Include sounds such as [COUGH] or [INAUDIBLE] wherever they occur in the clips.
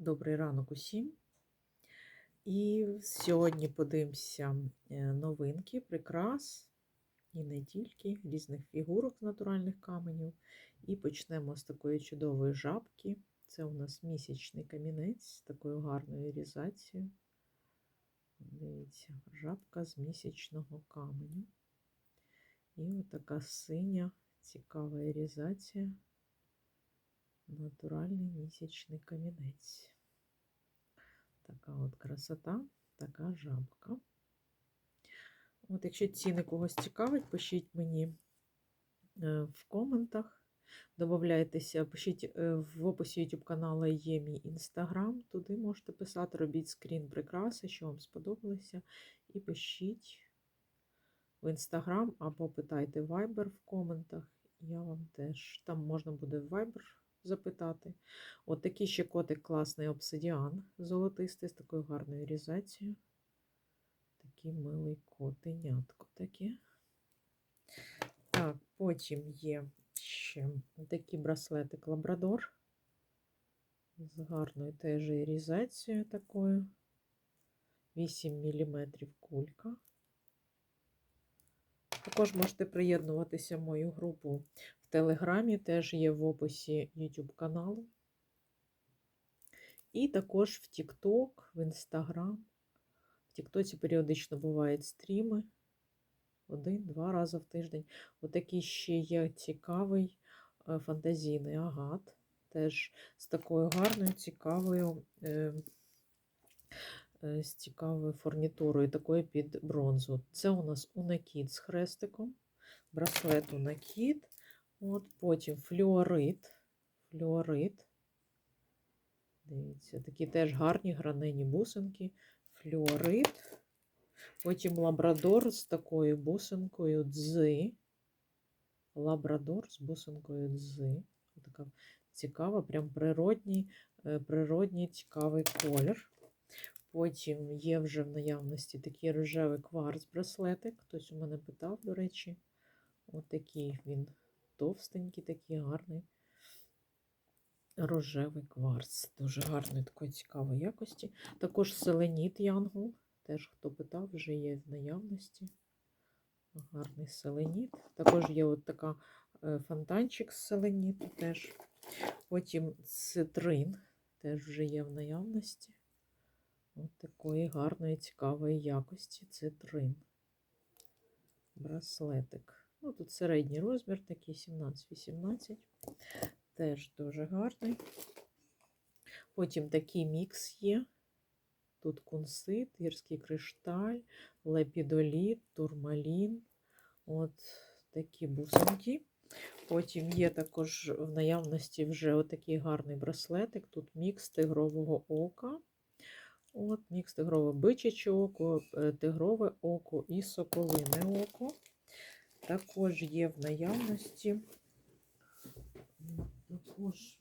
Добрий ранок усім. І сьогодні подивимося е, новинки, прикрас і не тільки різних фігурок з натуральних каменів. І почнемо з такої чудової жабки. Це у нас місячний камінець з такою гарною різацією. Дивіться, жабка з місячного каменю. І отака синя, цікава ірізація. Натуральний місячний камінець. Така от красота, така жабка. От, якщо ціни когось цікавить, пишіть мені е, в коментах. Добавляйтеся, пишіть е, в описі YouTube каналу є мій інстаграм. Туди можете писати, робіть скрін прикраси, що вам сподобалося. І пишіть в інстаграм або питайте Viber в коментах. Я вам теж там можна буде в Viber запитати. От такий ще котик класний обсидіан золотистий з такою гарною різацією. Такий милий котенятко таке. Так, потім є ще такий браслетик Лабрадор. З гарною теж різацією такою. 8 мм кулька. Також можете приєднуватися в мою групу в Телеграмі, теж є в описі YouTube каналу. І також в TikTok, в Instagram. В Тіктоці періодично бувають стріми. Один-два рази в тиждень. Отакий ще є цікавий е, фантазійний агат. Теж з такою гарною, цікавою, е, з цікавою фурнітурою, такою під бронзу. Це у нас унакіт з хрестиком, браслет унакіт. От, потім флюорит. Флюорит. Дивіться, такі теж гарні гранені бусинки. Флюорит. Потім лабрадор з такою бусинкою дзи. Лабрадор з бусинкою дзи. Така цікава, прям природній, е, природній цікавий колір. Потім є вже в наявності такий рожевий кварц-браслетик. Хтось у мене питав, до речі. Ось такий він товстенький, такий гарний рожевий кварц. Дуже гарний, такої цікавої якості. Також селеніт Янгол. Теж, хто питав, вже є в наявності. Гарний селеніт. Також є от така е, фонтанчик з селеніту теж. Потім цитрин теж вже є в наявності. От такої гарної, цікавої якості цитрин. Браслетик. Ну, тут середній розмір, такий 17-18. Теж дуже гарний. Потім такий мікс є. Тут кунсит, гірський кришталь, лепідоліт, турмалін. От такі бусинки. Потім є також в наявності вже отакий гарний браслетик. Тут мікс тигрового ока. От, Мікс тигрове бичаче око, е, тигрове око і соколине око. Також є в наявності. Також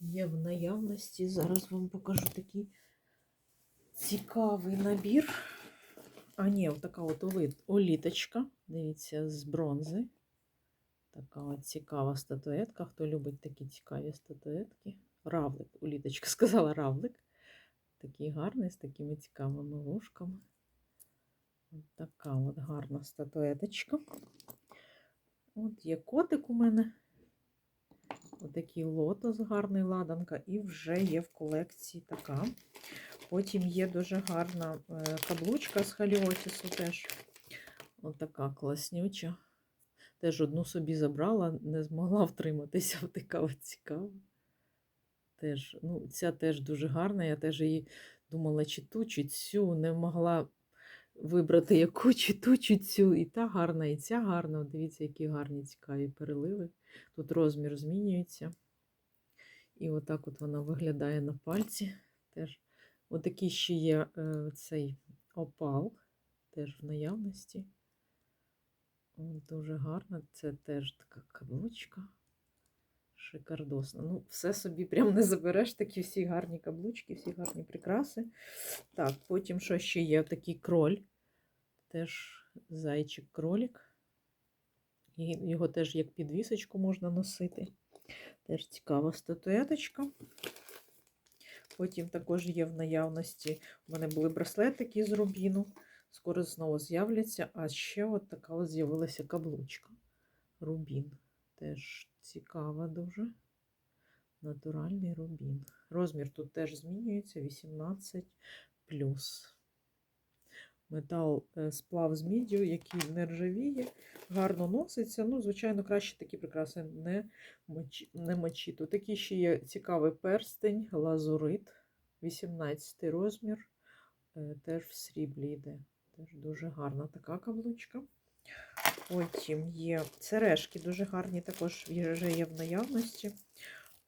є в наявності. Зараз вам покажу такий цікавий набір. А, ні, така от оліточка. Дивіться, з бронзи. Така от цікава статуетка. Хто любить такі цікаві статуетки. Равлик, [LAUGHS] уліточка сказала равлик. Такий гарний, з такими цікавими ложками. От така от гарна статуеточка. От є котик у мене. Отакий лотос, гарний ладанка, і вже є в колекції така. Потім є дуже гарна е, каблучка з халіотісу теж. От така класнюча. Теж одну собі забрала, не змогла [LAUGHS] втриматися, така от цікава. Теж, ну, Ця теж дуже гарна. Я теж її думала, чи ту, чи цю, не могла вибрати яку, чи ту, чи цю. І та гарна, і ця гарна. Дивіться, які гарні, цікаві переливи. Тут розмір змінюється. І отак от вона виглядає на пальці. Теж Отакий ще є е, цей опал, теж в наявності. Дуже гарна. Це теж така каблучка. Шикардосна. Ну, все собі прям не забереш, такі всі гарні каблучки, всі гарні прикраси. Так, потім що ще є? Такий кроль. Теж зайчик-кролік. Його теж як підвісочку можна носити. Теж цікава статуеточка. Потім також є в наявності. У мене були браслетики з рубіну. Скоро знову з'являться. А ще от така з'явилася каблучка. Рубін. Теж цікава дуже. Натуральний рубін. Розмір тут теж змінюється 18 Метал е, сплав з міддю, який не ржавіє, гарно носиться. Ну, звичайно, краще такі прикраси не не мочити. Такий ще є цікавий перстень, лазурит, 18 розмір, е, теж в сріблі йде. Теж дуже гарна така каблучка. Потім є сережки, дуже гарні, також вже є в наявності.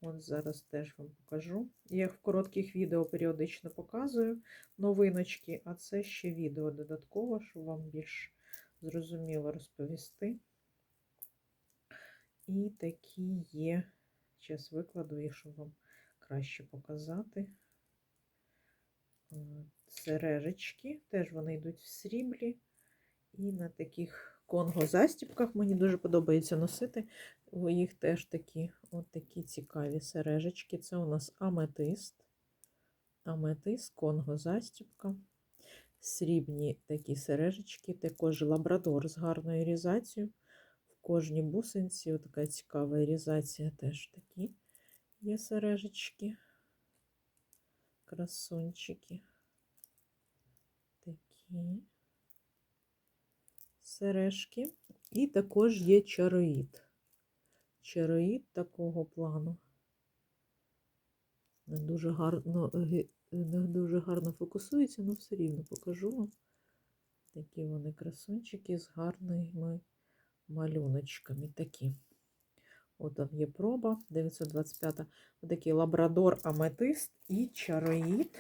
От зараз теж вам покажу. Я їх в коротких відео періодично показую новиночки, а це ще відео додатково, щоб вам більш зрозуміло розповісти. І такі є, зараз викладу їх, щоб вам краще показати. Сережечки, теж вони йдуть в сріблі. І на таких конго-застіпках мені дуже подобається носити. О, Їх теж такі от такі цікаві сережечки. Це у нас аметист. Аметист, конго-застіпка. Срібні такі сережечки, також лабрадор з гарною різацією. В кожній бусинці така цікава різація теж такі є сережечки. Красунчики. Такі сережки. І також є чароїд. Чароїд такого плану. Не дуже гарно, не дуже гарно фокусується, але все рівно покажу вам. Такі вони красунчики з гарними малюночками. Такі. От там є проба 925. Отакий лабрадор аметист і чароїд.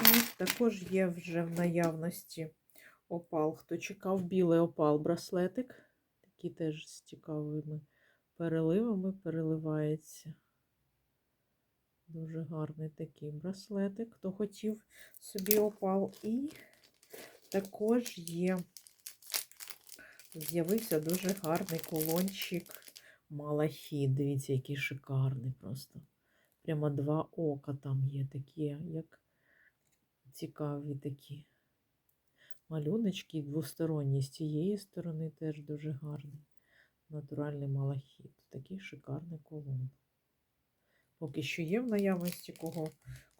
І також є вже в наявності опал. Хто чекав білий опал браслетик. Такий теж з цікавими переливами переливається. Дуже гарний такий браслетик, хто хотів собі опал. І також є, з'явився дуже гарний колончик Малахіт. Дивіться, який шикарний просто. Прямо два ока там є такі, як цікаві такі малюночки двосторонні. З цієї сторони теж дуже гарний. Натуральний малахіт. Такий шикарний колон. Поки що є в наявності, кого,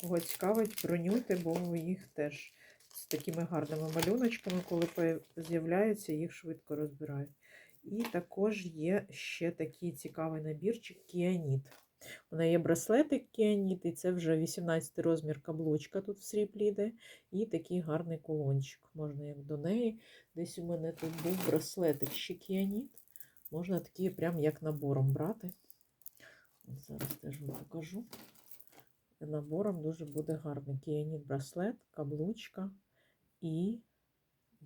кого цікавить, бронюйте, бо їх теж з такими гарними малюночками, коли з'являються, їх швидко розбирають. І також є ще такий цікавий набірчик кіаніт. Неї є браслетик кіаніт, і це вже 18 розмір каблучка тут в сріблі йде. І такий гарний кулончик. Можна як до неї. Десь у мене тут був браслетик ще кіаніт. Можна такий прям як набором брати. От Зараз теж вам покажу. Набором дуже буде гарний кіаніт браслет, каблучка і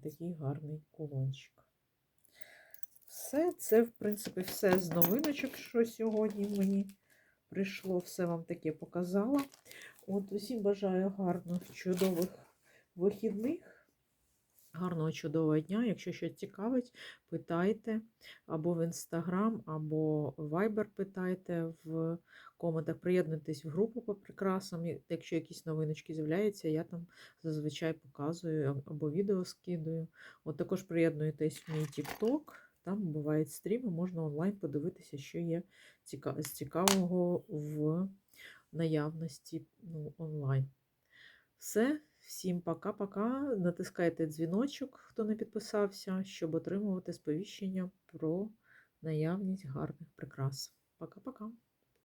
такий гарний кулончик. Все, це, в принципі, все з новиночок, що сьогодні мені прийшло. Все вам таке показала. От усім бажаю гарних, чудових вихідних. Гарного чудового дня. Якщо щось цікавить, питайте або в інстаграм, або в Viber питайте в коментах. Приєднуйтесь в групу по прикрасам. Якщо якісь новиночки з'являються, я там зазвичай показую або відео скидую. От також приєднуйтесь в мій TikTok. Там бувають стріми, можна онлайн подивитися, що є з цікавого в наявності ну, онлайн. Все, всім пока-пока. Натискайте дзвіночок, хто не підписався, щоб отримувати сповіщення про наявність гарних прикрас. Пока-пока.